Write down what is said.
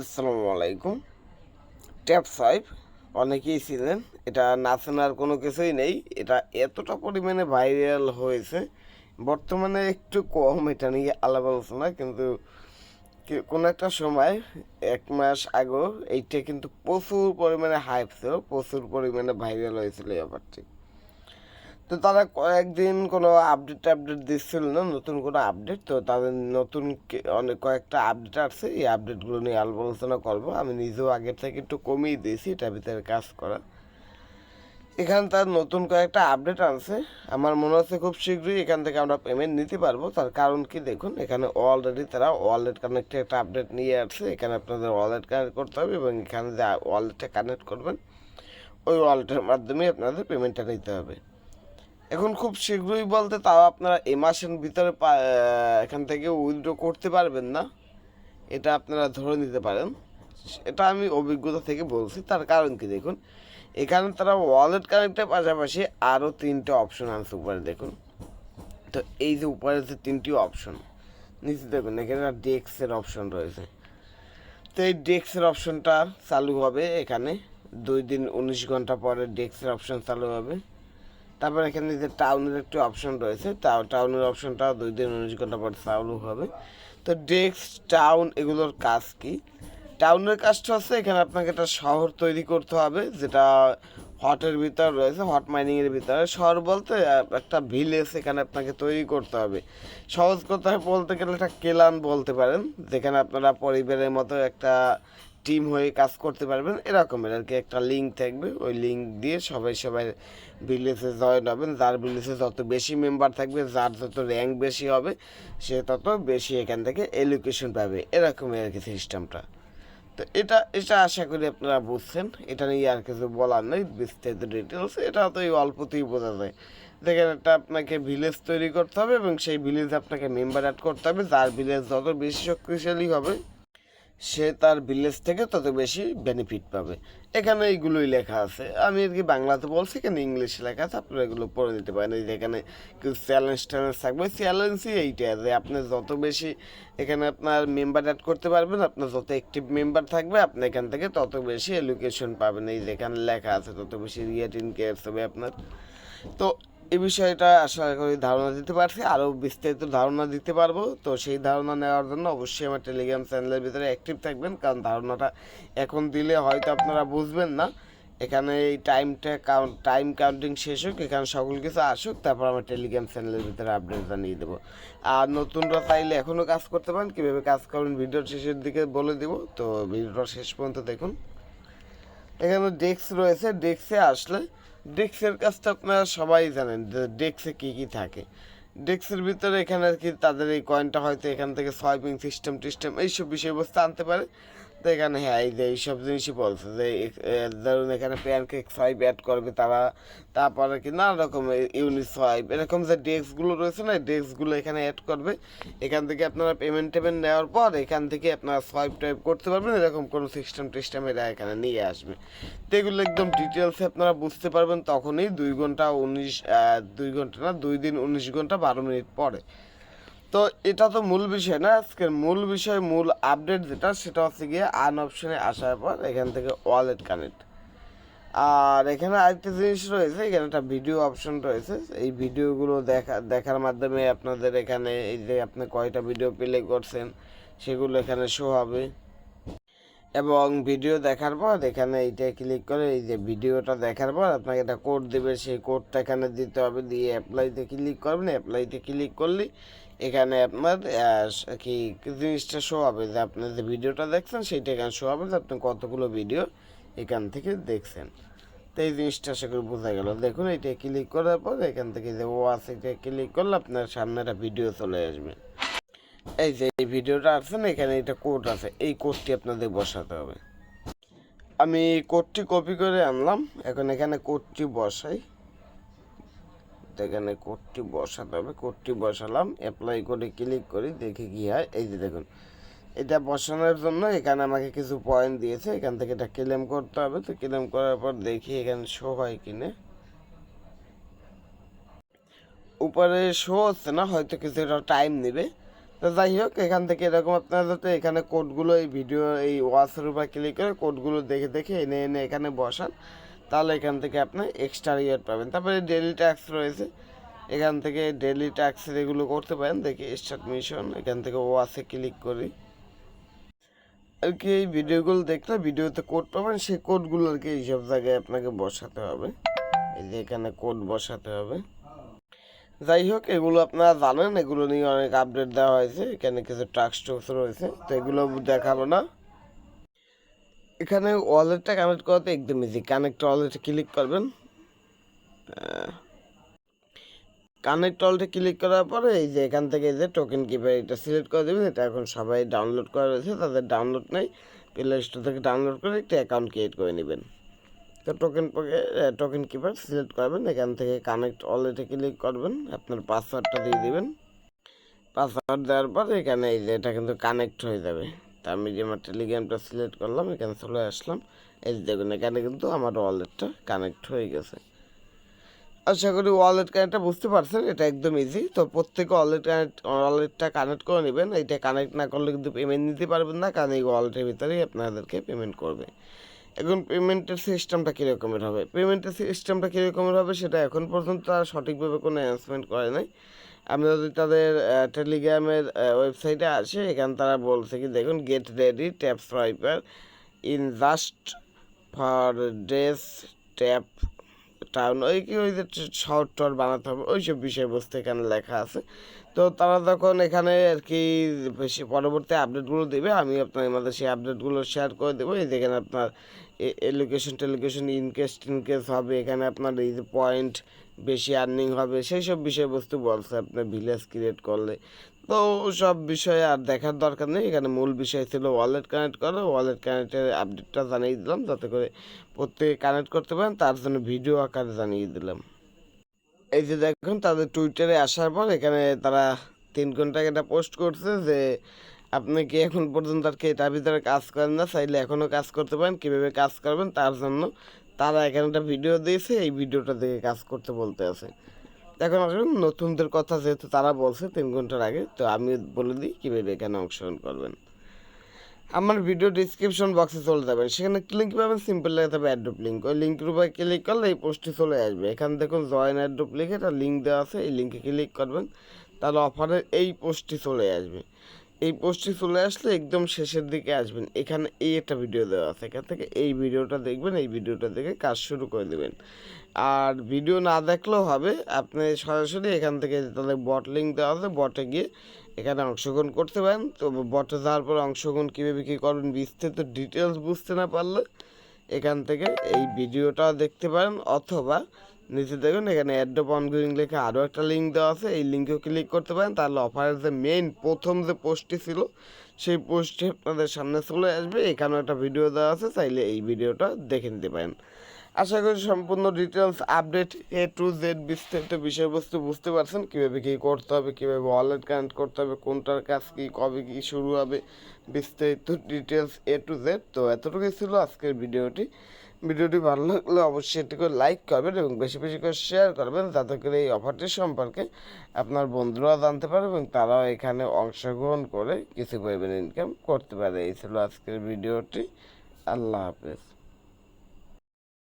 আসসালামু আলাইকুম। Tap five অনেকেই ছিলেন। এটা না চেনার কোনো কিছুই নেই। এটা এতটা পরিমাণে ভাইরাল হয়েছে। বর্তমানে একটু কম, এটা নিয়ে আলাপ আলোচনা, কিন্তু কোনো একটা সময়, এক মাস আগেও এইটা কিন্তু প্রচুর পরিমাণে হাইপ ছিল, প্রচুর পরিমাণে ভাইরাল হয়েছিল ব্যাপারটি। তো তারা কয়েকদিন কোনো আপডেট আপডেট দিচ্ছিল না, নতুন কোনো আপডেট তো তাদের নতুন অনেক কয়েকটা আপডেট আসছে। এই আপডেটগুলো নিয়ে আলোচনা করব। আমি নিজেও আগের থেকে একটু কমিয়ে দিয়েছি এটা ভিতরে কাজ করা এখানে তার নতুন কয়েকটা আপডেট আনছে। আমার মনে হচ্ছে খুব শীঘ্রই এখান থেকে আমরা পেমেন্ট নিতে পারব। তার কারণ কি দেখুন, এখানে অলরেডি তারা ওয়ালেট কানেক্টে একটা আপডেট নিয়ে আসছে। এখানে আপনাদের ওয়ালেট কানেক্ট করতে হবে এবং এখানে যে ওয়ালেটটা কানেক্ট করবেন, ওই ওয়ালেটের মাধ্যমে আপনাদের পেমেন্টটা নিতে হবে। এখন খুব শীঘ্রই বলতে তাও আপনারা এ মাসের ভিতরে এখান থেকে উইথড্র করতে পারবেন না। এটা আপনারা ধরে নিতে পারেন। এটা আমি অভিজ্ঞতা থেকে বলছি, তার কারণ কি দেখুন, এখানে তারা ওয়ালেট কানেক্টের পাশাপাশি আরও তিনটে অপশন আনছে উপরে দেখুন। তো এই যে উপরে যে তিনটি অপশন নিচে দেখুন, এখানে ডেস্কের অপশন রয়েছে। তো এই ডেস্কের অপশনটা চালু হবে এখানে। দুই দিন উনিশ ঘণ্টা পরে ডেস্কের অপশন চালু হবে। তারপর এখানে যে টাউনের একটি অপশন রয়েছে টাউনের অপশনটা দুই দিন উনিশ ঘণ্টা পর চালু হবে। তো ডেস্ক টাউন এগুলোর কাজ কি? টাউনের কাজটা হচ্ছে এখানে আপনাকে একটা শহর তৈরি করতে হবে, যেটা হটের ভিতর রয়েছে, হট মাইনিংয়ের ভিতরে। শহর বলতে একটা ভিলেজ এখানে আপনাকে তৈরি করতে হবে। সহজ কথায় বলতে গেলে একটা কেলান বলতে পারেন, যেখানে আপনারা পরিবারের মতো একটা টিম হয়ে কাজ করতে পারবেন, এরকমের আর কি একটা লিঙ্ক থাকবে। ওই লিঙ্ক দিয়ে সবাই সবাই ভিলেজে জয়েন হবেন। যার ভিলেজে যত বেশি মেম্বার থাকবে, যার যত র্যাঙ্ক বেশি হবে, সে তত বেশি এখান থেকে এডুকেশন পাবে, এরকমের আর কি সিস্টেমটা তো এটা এটা আশা করি আপনারা বুঝছেন। এটা নিয়ে আর কিছু বলার নেই, বিস্তারিত ডিটেলস এটা তো এই অল্পতেই বোঝা যায়। দেখেন, একটা আপনাকে ভিলেজ তৈরি করতে হবে এবং সেই ভিলেজ আপনাকে মেম্বার অ্যাড করতে হবে। যার ভিলেজ যত বেশি শক্তিশালী হবে সে তার ভিলেজ থেকে তত বেশি বেনিফিট পাবে। এখানে এইগুলোই লেখা আছে। আমি আর কি বাংলাতে বলছি, এখানে ইংলিশে লেখা আছে, আপনারা এগুলো পড়ে নিতে পারেন। এই এখানে কিছু চ্যালেঞ্জ ট্যালেঞ্জ থাকবে। চ্যালেঞ্জই এইটা, যে আপনি যত বেশি এখানে আপনার মেম্বার অ্যাড করতে পারবেন, আপনার যত অ্যাক্টিভ মেম্বার থাকবে, আপনি এখান থেকে তত বেশি এডুকেশন পাবেন। এই যে এখানে লেখা আছে, তত বেশি রিয়েট ইনকেস হবে আপনার। তো এই বিষয়টা আশা করি ধারণা দিতে পারছি। আরও বিস্তারিত ধারণা দিতে পারব। তো সেই ধারণা নেওয়ার জন্য অবশ্যই আমার টেলিগ্রাম চ্যানেলের ভিতরে অ্যাক্টিভ থাকবেন। কারণ ধারণাটা এখন দিলে হয়তো আপনারা বুঝবেন না। এখানে এই টাইমটা কাউন্ট টাইম কাউন্টিং শেষ হোক, এখানে সকল কিছু আসুক, তারপর আমার টেলিগ্রাম চ্যানেলের ভিতরে আপডেট জানিয়ে দেবো। আর নতুনরা চাইলে এখনও কাজ করতে পারেন। কীভাবে কাজ করবেন, ভিডিওর শেষের দিকে বলে দেবো। তো ভিডিওটা শেষ পর্যন্ত দেখুন। এখানে ডেস্ক রয়েছে ডেস্কে আসলে ডেস্কের কাজটা আপনারা সবাই জানেন যে ডেস্কে কী কী থাকে। ডেস্কের ভিতরে এখানে আর কি তাদের এই কয়েনটা হয়তো এখান থেকে সোয়াইপিং সিস্টেম টিস্টেম এইসব বিষয়বস্তু আনতে পারে। তো এখানে হ্যাঁ এই যে এইসব জিনিসই বলছে যে ধরুন এখানে প্যানকেক সোয়াইপ অ্যাড করবে তারা, তারপরে কি নানা রকম ইউনিট সোয়াইপ এরকম যে ডেস্কগুলো রয়েছে না ডেস্কগুলো এখানে অ্যাড করবে। এখান থেকে আপনারা পেমেন্ট টেমেন্ট নেওয়ার পর এখান থেকে আপনারা সোয়াইপ টাইপ করতে পারবেন, এরকম কোনো সিস্টেম টিস্টেম এরা এখানে নিয়ে আসবে। তো এগুলো একদম ডিটেলসে আপনারা বুঝতে পারবেন, তখনই দুই ঘণ্টা উনিশ দুই ঘণ্টা না, দুই দিন উনিশ ঘণ্টা বারো মিনিট পরে। তো এটা তো মূল বিষয় না আজকের মূল বিষয়, মূল আপডেট যেটা, সেটা হচ্ছে গিয়ে আন অপশনে আসার পর এখান থেকে ওয়ালেট কানেক্ট আর এখানে আরেকটা জিনিস রয়েছে, এখানে একটা ভিডিও অপশন রয়েছে। এই ভিডিওগুলো দেখা, দেখার মাধ্যমে আপনাদের এখানে এই যে আপনি কয়টা ভিডিও প্লে করছেন, সেগুলো এখানে শো হবে। এবং ভিডিও দেখার পর এখানে এইটা ক্লিক করে এই যে ভিডিওটা দেখার পর আপনাকে একটা কোড দেবে, সেই কোডটা এখানে দিতে হবে, দিয়ে অ্যাপ্লাইতে ক্লিক করবেন। অ্যাপ্লাইতে ক্লিক করলে এখানে আপনার কি জিনিসটা শো হবে। যে আপনি যে ভিডিওটা দেখছেন, সেইটা এখানে শো হবে যে আপনি কতগুলো ভিডিও এখান থেকে দেখছেন। তো এই জিনিসটা আশা করি বোঝা গেল। দেখুন এটা ক্লিক করার পর এখান থেকে যে ও আছে এটা ক্লিক করলে আপনার সামনে একটা ভিডিও চলে আসবে। এই যে এই ভিডিওটা আছে না, এখানে এটা কোড আছে, এই কোডটি আপনাদের বসাতে হবে। আমি কোডটি কপি করে আনলাম, এখন এখানে কোডটি বসাই। এখানে কোডটি বসাতে হবে কোডটি বসালাম অ্যাপ্লাই করে ক্লিক করি, দেখি কি হয়। এই যে দেখুন, এটা বসানোর জন্য এখানে আমাকে কিছু পয়েন্ট দিয়েছে, এখান থেকে এটা ক্লেম করতে হবে। তো ক্লেম করার পর দেখি এখানে শো হয় কিনা উপরে শো হচ্ছে না, হয়তো কিছু কিছুটা টাইম নেবে। তো যাই হোক, এখান থেকে এরকম আপনারা যাতে এখানে কোডগুলো এই ভিডিও এই ওয়াচের উপর ক্লিক করে কোডগুলো দেখে দেখে এনে এনে এখানে বসান। তাহলে এখান থেকে আপনি এক্সট্রা রিওয়ার্ড পাবেন। তারপরে ডেলি ট্যাক্স রয়েছে। এখান থেকে ডেলি ট্যাক্সের এগুলো করতে পারেন। দেখি স্টার্ট মিশন এখান থেকে ওয়াচে ক্লিক করি। আর কি এই ভিডিওগুলো দেখলে ভিডিওতে কোড পাবেন, সেই কোডগুলো আর কি এইসব জায়গায় আপনাকে বসাতে হবে। এই যে এখানে কোড বসাতে হবে। যাই হোক, এগুলো আপনারা জানেন, এগুলো নিয়ে অনেক আপডেট দেওয়া হয়েছে। এখানে কিছু টাস্ক টুকস রয়েছে, তো এগুলো দেখাবো না। এখানে ওয়ালেটটা কানেক্ট করাতে একদম ইজি কানেক্ট ওয়ালেটে ক্লিক করবেন। কানেক্ট ওয়ালেটে ক্লিক করার পরে এই যে এখান থেকে এই যে টোকেন কিপার এটা সিলেক্ট করে দেবেন। এটা এখন সবাই ডাউনলোড করা রয়েছে, তাদের ডাউনলোড নেই। প্লে স্টোর থেকে ডাউনলোড করে একটা অ্যাকাউন্ট ক্রিয়েট করে নেবেন। তো টোকেন টোকেন কিপার সিলেক্ট করবেন, এখান থেকে কানেক্ট ওয়ালেটে ক্লিক করবেন, আপনার পাসওয়ার্ডটা দিয়ে দিবেন। পাসওয়ার্ড দেওয়ার পর এখানে এই যে এটা কিন্তু কানেক্ট হয়ে যাবে। তা আমি যে আমার টেলিগ্রামটা সিলেক্ট করলাম, এখানে চলে আসলাম। এই দেখুন, এখানে কিন্তু আমার ওয়ালেটটা কানেক্ট হয়ে গেছে। আশা করি ওয়ালেট কানেক্টটা বুঝতে পারছেন, এটা একদম ইজি তো প্রত্যেকে ওয়ালেট কানেক্ট ওয়ালেটটা কানেক্ট করে নেবেন। এটা কানেক্ট না করলে কিন্তু পেমেন্ট নিতে পারবেন না, কারণ এই ওয়ালেটের ভিতরেই আপনাদেরকে পেমেন্ট করবে। এখন পেমেন্টের সিস্টেমটা কীরকমের হবে? পেমেন্টের সিস্টেমটা কীরকমের হবে সেটা এখন পর্যন্ত আর সঠিকভাবে কোনো অ্যানাউন্সমেন্ট করে নাই। আমি যদি তাদের টেলিগ্রামের ওয়েবসাইটে আসে, এখানে তারা বলছে কি, দেখুন get ready tap swiper in just for dress tap town ওই কি, ওই যে শহর টর বানাতে হবে ওই সব বিষয়বস্তু এখানে লেখা আছে। তো তারা তখন এখানে আর কি পরবর্তী আপডেটগুলো দেবে আমি আপনার আমাদের সেই আপডেটগুলো শেয়ার করে দেবো। এই যেখানে আপনার এলোকেশন টেলিকেশন ইনকেস টিনকেস হবে, এখানে আপনার এই যে পয়েন্ট বেশি আর্নিং হবে, সেই সব বিষয়বস্তু বলছে আপনার ভিলেজ ক্রিয়েট করলে। তো সব বিষয়ে আর দেখার দরকার নেই, এখানে মূল বিষয় ছিল ওয়ালেট কানেক্ট করো ওয়ালেট কানেক্টের আপডেটটা জানিয়ে দিলাম, যাতে করে প্রত্যেকে কানেক্ট করতে পারেন, তার জন্য ভিডিও আকারে জানিয়ে দিলাম। এই যে দেখুন, তাদের টুইটারে আসার পর এখানে তারা তিন ঘণ্টা এটা পোস্ট করছে যে আপনি কি এখন পর্যন্ত আর কি এটার ভিতরে কাজ করেন না? চাইলে এখনও কাজ করতে পারেন, কীভাবে কাজ করবেন তার জন্য তারা এখানে একটা ভিডিও দিয়েছে, এই ভিডিওটা দেখে কাজ করতে বলতে আছে। এখন আসুন, নতুনদের কথা যেহেতু তারা বলছে তিন ঘণ্টার আগে, তো আমি বলে দিই কীভাবে এখানে অংশগ্রহণ করবেন। আমার ভিডিও ডিসক্রিপশন বক্সে চলে যাবেন। সেখানে ক্লিক পাবেন সিম্পল লেগে থাকবে অ্যাড্রপ লিঙ্ক ওই লিঙ্কের উপরে ক্লিক করলে এই পোস্টটি চলে আসবে। এখান দেখুন জয়েন অ্যাড্রপ লিখে একটা লিঙ্ক দেওয়া আছে, এই লিঙ্কে ক্লিক করবেন, তাহলে অফারের এই পোস্টটি চলে আসবে। এই পোস্টটি চলে আসলে একদম শেষের দিকে আসবেন। এখানে এই একটা ভিডিও দেওয়া আছে। এখান থেকে এই ভিডিওটা দেখবেন, এই ভিডিওটা দেখে কাজ শুরু করে দেবেন। আর ভিডিও না দেখলেও হবে, আপনি সরাসরি এখান থেকে তাদের বট লিঙ্ক দেওয়া আছে বটে গিয়ে এখানে অংশগ্রহণ করতে পারেন। তো বটে যাওয়ার পর অংশগ্রহণ কীভাবে কী করবেন বিস্তারিত ডিটেলস বুঝতে না পারলে এখান থেকে এই ভিডিওটা দেখতে পারেন। অথবা নিচে দেখুন, এখানে অ্যাডপ অনগোয়িং লেখা আরও একটা লিঙ্ক দেওয়া আছে। এই লিঙ্কেও ক্লিক করতে পারেন। তাহলে অফারের যে মেইন প্রথম যে পোস্টটি ছিল, সেই পোস্টটি আপনাদের সামনে চলে আসবে। এখানেও একটা ভিডিও দেওয়া আছে, চাইলে এই ভিডিওটা দেখে নিতে পারেন। আশা করি সম্পূর্ণ details update A to Z বিস্তারিত বিষয়বস্তু বুঝতে পারছেন। কীভাবে কী করতে হবে, কীভাবে ওয়ালেট কানেক্ট করতে হবে, কোনটার কাজ কী, কবে কী শুরু হবে, বিস্তারিত ডিটেলস এ টু জেড তো এতটুকুই ছিল আজকের ভিডিওটি ভিডিওটি ভালো লাগলে অবশ্যই এটি করে লাইক করবেন এবং বেশি বেশি করে শেয়ার করবেন, যাতে করে এই অফারটি সম্পর্কে আপনার বন্ধুরা জানতে পারে এবং তারাও এখানে অংশগ্রহণ করে কিছু পরিমাণ ইনকাম করতে পারে। এই ছিল আজকের ভিডিওটি। আল্লাহ হাফেজ।